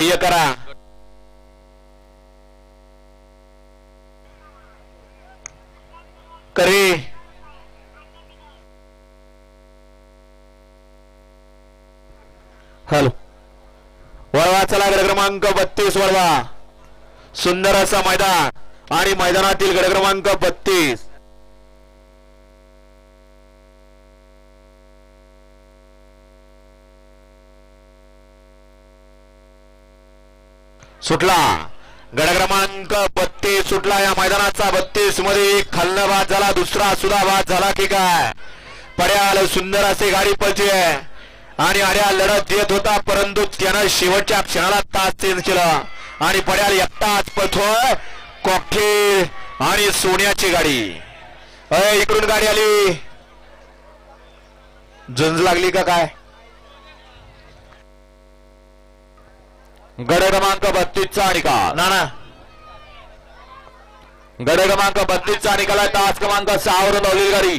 हे करा. करे. हॅलो. वळवा चला गड क्रमांक बत्तीस वळवा. सुंदर असा मैदान आणि मैदानातील गड क्रमांक बत्तीस. सुटला. गड क्रमांक बत्तीस सुटला. या मैदानाचा बत्तीसमध्ये एक बाद झाला. दुसरा सुद्धा बाद झाला की काय? पड्याल सुंदर असे गाडी पळते. आणि अड्या लढत देत होता परंतु त्यानं शेवटच्या क्षणाला तास चेंज केलं. आणि पड्याल एकटाच पळतोय. कॉकटेल आणि सोन्याची गाडी. अय इकडून गाडी आली. झुंज लागली का काय? गड क्रमांक बत्तीसचा निकाल. ना ना गड क्रमांक बत्तीसचा निकाल आहे. तास क्रमांक सहावर लावलेली गाडी.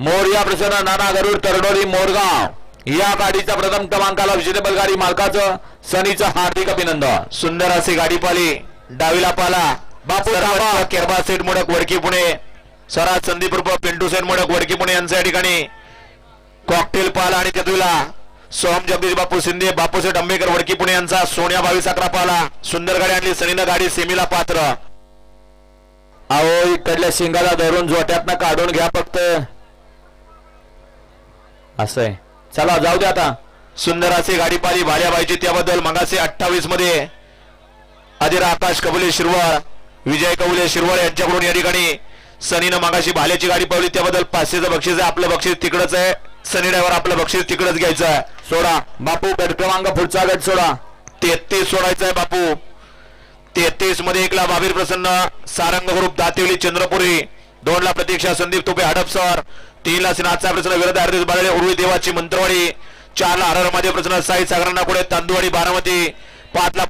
मोरया प्रसन्न नाना गरुड तरडोली मोरगाव. या गाडीचा प्रथम क्रमांकाला विजेतेबल गाडी मालकाचं सनीचं हार्दिक अभिनंदन. सुंदर अशी गाडी पाली. डावीला पाला. बापू केरबा सेट मोडक वडकी पुणे. सराज संदीप रूप पिंटू सेट मोडक वडकी पुणे यांच्या ठिकाणी. कॉकटेल पाला आणि तेतुला सोहम जगदीश बापू शिंदे बापूसेठ आंबेकर वडकी पुणे यांचा सोन्या बावीस अकरा पाला. सुंदर गाडी आणली सनीनं गाडी सेमीला पात्र. अहो इकडल्या शिंगाला धरून जोट्यातनं काढून घ्या फक्त. असंय चला जाऊ दे आता. सुंदर अशी गाडी पाली भाड्याबाईची त्याबद्दल मगाशी अठ्ठावीसमध्ये अधीर आकाश कबुले शिरवळ विजय कबुले शिरवळ यांच्याकडून या ठिकाणी सनीनं मगाशी भाल्याची गाडी पावली त्याबद्दल पाचशेचं बक्षीस आहे. आपलं बक्षीस तिकडच आहे. सनी ड्रायव्हर आपलं बक्षीस तिकडच घ्यायचं आहे. सोडा. बापू गट क्रमांक पुढचा गट सोडा. तेहतीस सोडायचा आहे बापू. तेहतीसमध्ये एकला बाबीर प्रसन्न सारंग ग्रुप दातिवली चंद्रपुरी. दोन ला प्रतीक्षा संदीप तुपे हडपसर तीन ला सिनाथचा प्रसन्न विरोध हरदेश बाळे उर्वी देवाची मंत्रवाडी. चार ला हररमध्ये प्रसन्न साई सागरांना पुढे तांदुवाडी बारामती. पाच ला